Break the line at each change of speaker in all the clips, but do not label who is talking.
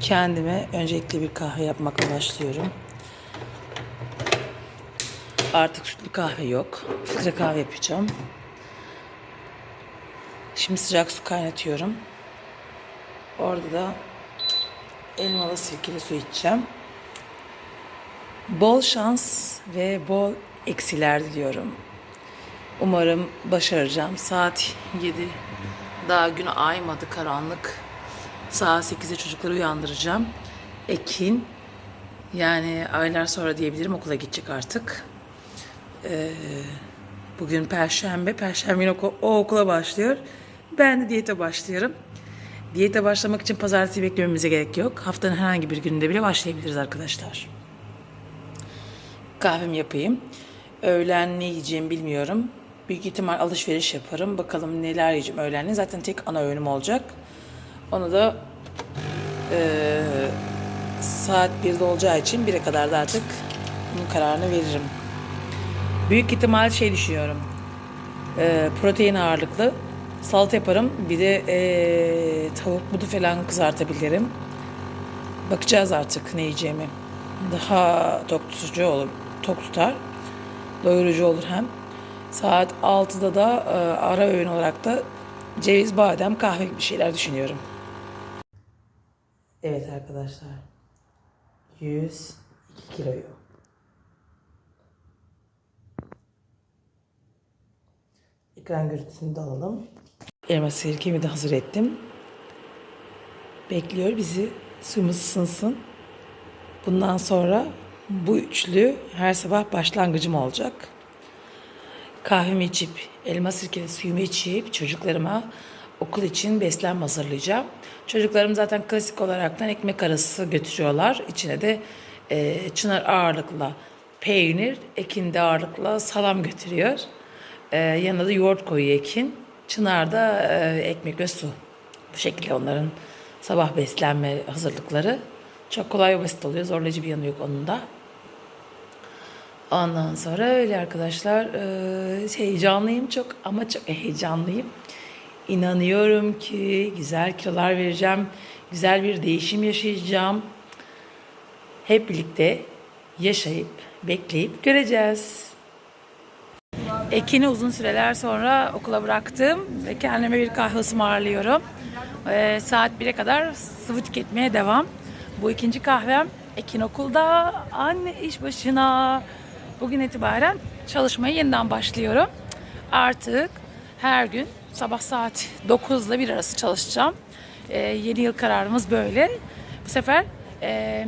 Kendime öncelikle bir kahve yapmakla başlıyorum. Artık sütlü kahve yok. Filtre kahve yapacağım. Şimdi sıcak su kaynatıyorum. Orada da elmalı sirkeli su içeceğim. Bol şans ve bol eksiler diliyorum. Umarım başaracağım. Saat 7. Daha gün aymadı karanlık. Saat 8'de çocukları uyandıracağım. Ekin yani aylar sonra diyebilirim okula gidecek artık. Ee, bugün perşembe. Perşembe günü oku- o okula başlıyor. Ben de diyete başlıyorum. Diyete başlamak için pazartesi beklememize gerek yok. Haftanın herhangi bir gününde bile başlayabiliriz arkadaşlar. Kahvemi yapayım. Öğlen ne yiyeceğimi bilmiyorum. Büyük ihtimal alışveriş yaparım. Bakalım neler yiyeceğim öğlenle. Zaten tek ana öğünüm olacak. Onu da eee, saat 1'de olacağı için 1'e kadar da artık bunun kararını veririm. Büyük ihtimal şey düşünüyorum. Eee, protein ağırlıklı salata yaparım. Bir de eee, tavuk budu falan kızartabilirim. Bakacağız artık ne yiyeceğimi. Daha tok tutucu olur, tok tutar. Doyurucu olur hem. Saat 6'da da e, ara öğün olarak da ceviz, badem, kahve gibi şeyler düşünüyorum. Evet arkadaşlar. 102 kiloyu. Ekran görüntüsünü de alalım. Elma sirkemi de hazır ettim. Bekliyor bizi. Suyumuz ısınsın. Bundan sonra bu üçlü her sabah başlangıcım olacak. Kahvemi içip, elma sirkeli suyumu içip çocuklarıma okul için beslenme hazırlayacağım. Çocuklarım zaten klasik olaraktan ekmek arası götürüyorlar. İçine de e, çınar ağırlıkla peynir, ekinde ağırlıkla salam götürüyor. E, yanına da yoğurt koyuyor ekin. Çınar da e, ekmek ve su. Bu şekilde onların sabah beslenme hazırlıkları. Çok kolay ve basit oluyor. Zorlayıcı bir yanı yok onun da. Ondan sonra öyle arkadaşlar. Ee, heyecanlıyım çok ama çok heyecanlıyım. İnanıyorum ki güzel kilolar vereceğim. Güzel bir değişim yaşayacağım. Hep birlikte yaşayıp, bekleyip göreceğiz. Ekin'i uzun süreler sonra okula bıraktım ve kendime bir kahve ısmarlıyorum. Ee, saat 1'e kadar sıvı tüketmeye devam. Bu ikinci kahvem. Ekin okulda, anne iş başına. Bugün itibaren çalışmaya yeniden başlıyorum. Artık her gün sabah saat 9 ile 1 arası çalışacağım. Ee, yeni yıl kararımız böyle. Bu sefer e,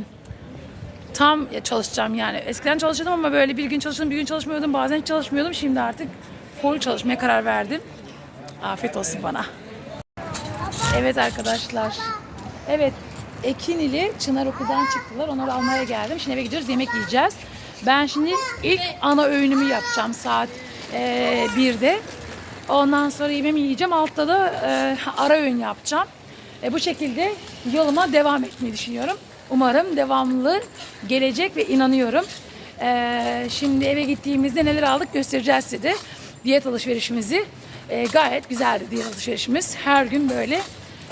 tam çalışacağım yani. Eskiden çalışıyordum ama böyle bir gün çalışıyordum, bir gün çalışmıyordum. Bazen hiç çalışmıyordum. Şimdi artık full çalışmaya karar verdim. Afiyet olsun bana. Evet arkadaşlar. Evet. Ekin ile Çınar okuldan çıktılar. Onları almaya geldim. Şimdi eve gidiyoruz. Yemek yiyeceğiz. Ben şimdi ilk ana öğünümü yapacağım saat eee 1'de. Ondan sonra yemeğimi yiyeceğim. Altta da eee, ara öğün yapacağım. E, bu şekilde yoluma devam etmeyi düşünüyorum. Umarım devamlı gelecek ve inanıyorum. Eee, şimdi eve gittiğimizde neler aldık göstereceğiz size de. Diyet alışverişimizi e, gayet güzeldi diyet alışverişimiz. Her gün böyle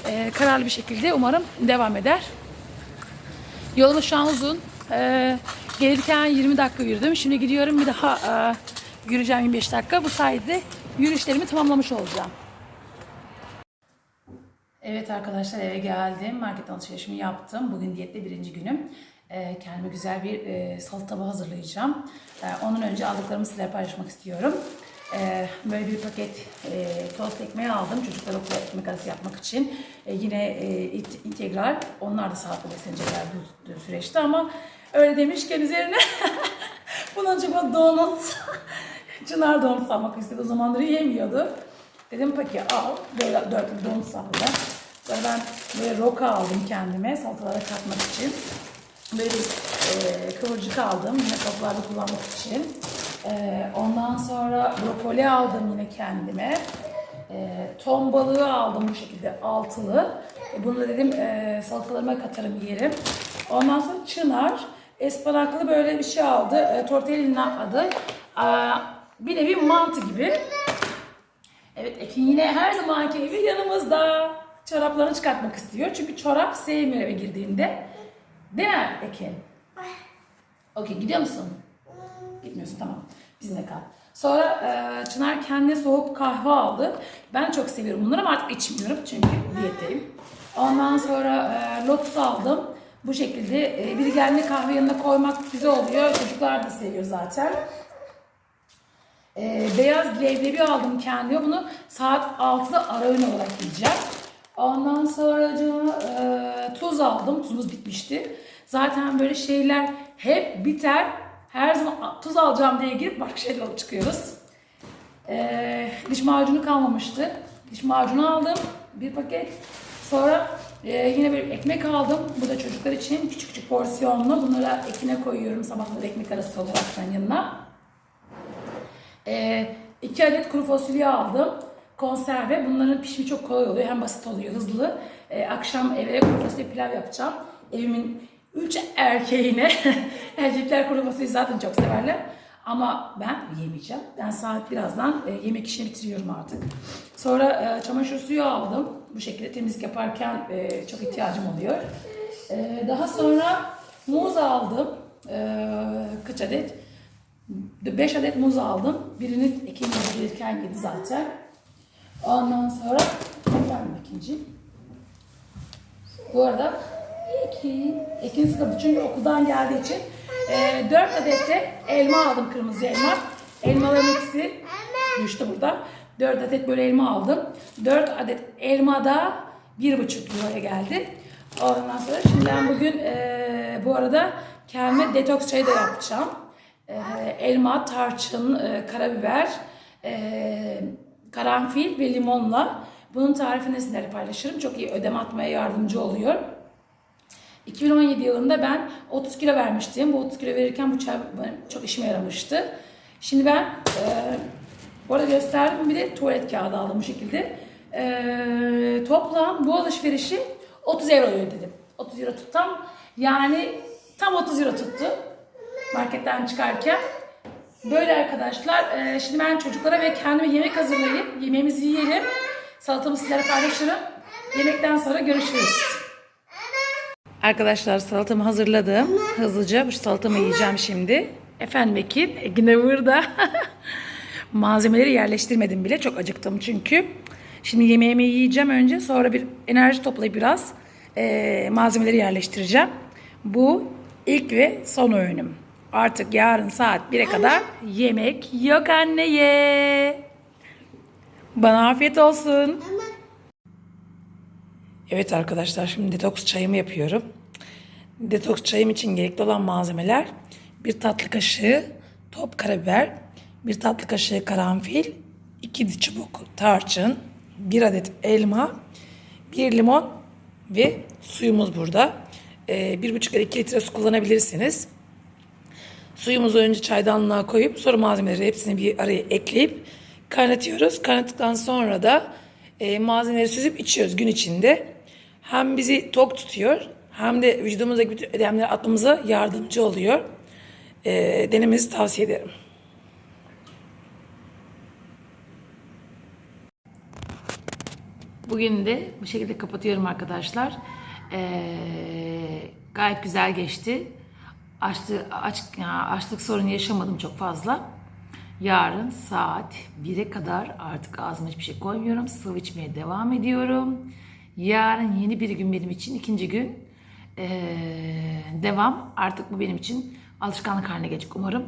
e, kararlı bir şekilde umarım devam eder. Yolumuz şu an uzun. Ee, gelirken 20 dakika yürüdüm. Şimdi gidiyorum bir daha e, yürüyeceğim 25 dakika. Bu sayede yürüyüşlerimi tamamlamış olacağım. Evet arkadaşlar eve geldim. Market alışverişimi yaptım. Bugün diyette birinci günüm. Ee, kendime güzel bir e, salata hazırlayacağım. Ee, onun önce aldıklarımı sizinle paylaşmak istiyorum. Ee, böyle bir paket e, tost ekmeği aldım. Çocuklar okula ekmek arası yapmak için. Yine e, integral. Onlar da sağlıklı beslenecekler bu süreçte ama öyle demişken üzerine bunun acaba donut Çınar donut almak istedi. O zamanları yemiyordu. Dedim peki al. Böyle dörtlü donut aldı. Sonra ben böyle roka aldım kendime salatalara katmak için. Böyle e, kıvırcık aldım yine kapılarda kullanmak için. E, ondan sonra brokoli aldım yine kendime. E, ton balığı aldım bu şekilde altılı. E, bunu da dedim e, salatalarıma katarım yerim. Ondan sonra çınar, ıspanaklı böyle bir şey aldı. E, tortellinin adı. E, bir nevi mantı gibi. Evet Ekin yine her zamanki gibi yanımızda. çoraplarını çıkartmak istiyor. Çünkü çorap sevmiyor eve girdiğinde. Değil mi Ekin? Okey gidiyor musun? Gitmiyorsun tamam. Bizimle kal. Sonra e, Çınar kendine soğuk kahve aldı. Ben çok seviyorum bunları ama artık içmiyorum çünkü diyetteyim. Ondan sonra e, Lotus aldım. Bu şekilde e, biri geldiğinde kahve yanına koymak güzel oluyor. Çocuklar da seviyor zaten. E, beyaz leblebi aldım kendime. Bunu saat 6'da ara öğün olarak yiyeceğim. Ondan sonra e, tuz aldım. Tuzumuz bitmişti. Zaten böyle şeyler hep biter. Her zaman tuz alacağım diye girip başka şeyler alıp çıkıyoruz. E, diş macunu kalmamıştı. Diş macunu aldım. Bir paket. Sonra e, yine bir ekmek aldım. Bu da çocuklar için küçük küçük porsiyonlu. Bunları ekine koyuyorum sabahları ekmek arası olarak yanına. İki adet kuru fasulye aldım. Konserve. Bunların pişimi çok kolay oluyor. Hem basit oluyor, hızlı. Ee, akşam eve kuru fasulye pilav yapacağım. Evimin üç erkeğine. Erkekler kuru fasulyeyi zaten çok severler. Ama ben yemeyeceğim. Ben saat birazdan e, yemek işini bitiriyorum artık. Sonra e, çamaşır suyu aldım. Bu şekilde temizlik yaparken e, çok ihtiyacım oluyor. E, daha sonra muz aldım. E, kaç adet? 5 adet muz aldım. Birini Ekin gelirken yedi zaten. Ondan sonra efendim ikinci. Bu arada Ekin, Ekin sıkıldı çünkü okuldan geldiği için e, 4 adet de elma aldım kırmızı elma. Elmaların ikisi düştü burada. 4 adet böyle elma aldım. 4 adet elma da 1,5 liraya geldi. Ondan sonra şimdi ben bugün e, bu arada kendime detoks çayı da yapacağım. E, elma, tarçın, e, karabiber, e, karanfil ve limonla. Bunun tarifini sizlerle paylaşırım. Çok iyi ödem atmaya yardımcı oluyor. 2017 yılında ben 30 kilo vermiştim. Bu 30 kilo verirken bu çay çok işime yaramıştı. Şimdi ben e, bu arada gösterdim bir de tuvalet kağıdı aldım bu şekilde. E, toplam bu alışverişi 30 euro ödedim. 30 euro tuttum. Yani tam 30 euro tuttu marketten çıkarken. Böyle arkadaşlar. e, şimdi ben çocuklara ve kendime yemek hazırlayıp yemeğimizi yiyelim. Salatamı sizlere paylaşırım. Yemekten sonra görüşürüz. Arkadaşlar salatamı hazırladım. Hızlıca bu salatamı yiyeceğim şimdi. Efendim Ekin, Ekin de burada. Malzemeleri yerleştirmedim bile. Çok acıktım çünkü. Şimdi yemeğimi yiyeceğim önce. Sonra bir enerji toplayıp biraz eee, malzemeleri yerleştireceğim. Bu ilk ve son öğünüm. Artık yarın saat 1'e kadar yemek yok anne ye. Bana afiyet olsun. Evet arkadaşlar şimdi detoks çayımı yapıyorum. Detoks çayım için gerekli olan malzemeler bir tatlı kaşığı top karabiber, bir tatlı kaşığı karanfil, iki çubuk tarçın, bir adet elma, bir limon ve suyumuz burada. Ee, bir buçuk ya da iki litre su kullanabilirsiniz. Suyumuzu önce çaydanlığa koyup sonra malzemeleri hepsini bir araya ekleyip kaynatıyoruz. Kaynattıktan sonra da e, malzemeleri süzüp içiyoruz gün içinde. Hem bizi tok tutuyor hem de vücudumuzdaki bütün ödemleri atmamıza yardımcı oluyor. E, denemenizi tavsiye ederim. Bugün de bu şekilde kapatıyorum arkadaşlar. Ee, gayet güzel geçti. Açlı, aç, açlık sorunu yaşamadım çok fazla. Yarın saat 1'e kadar artık ağzıma hiçbir şey koymuyorum. Sıvı içmeye devam ediyorum. Yarın yeni bir gün benim için. ikinci gün ee, devam. Artık bu benim için alışkanlık haline gelecek umarım.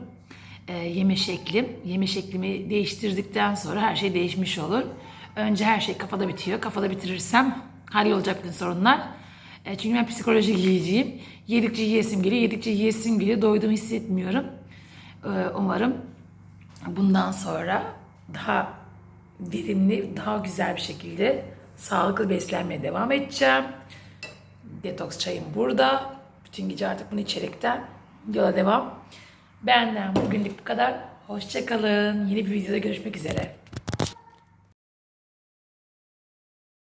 Ee, yeme şeklim. Yeme şeklimi değiştirdikten sonra her şey değişmiş olur. Önce her şey kafada bitiyor. Kafada bitirirsem hallolacak bütün sorunlar. E, çünkü ben psikolojik yiyeceğim. Yedikçe yiyesim geliyor, yedikçe yiyesim geliyor. Doyduğumu hissetmiyorum. E, umarım bundan sonra daha verimli, daha güzel bir şekilde sağlıklı beslenmeye devam edeceğim. Detoks çayım burada. Bütün gece artık bunu içerekten yola devam. Benden bugünlük bu kadar. Hoşçakalın. Yeni bir videoda görüşmek üzere.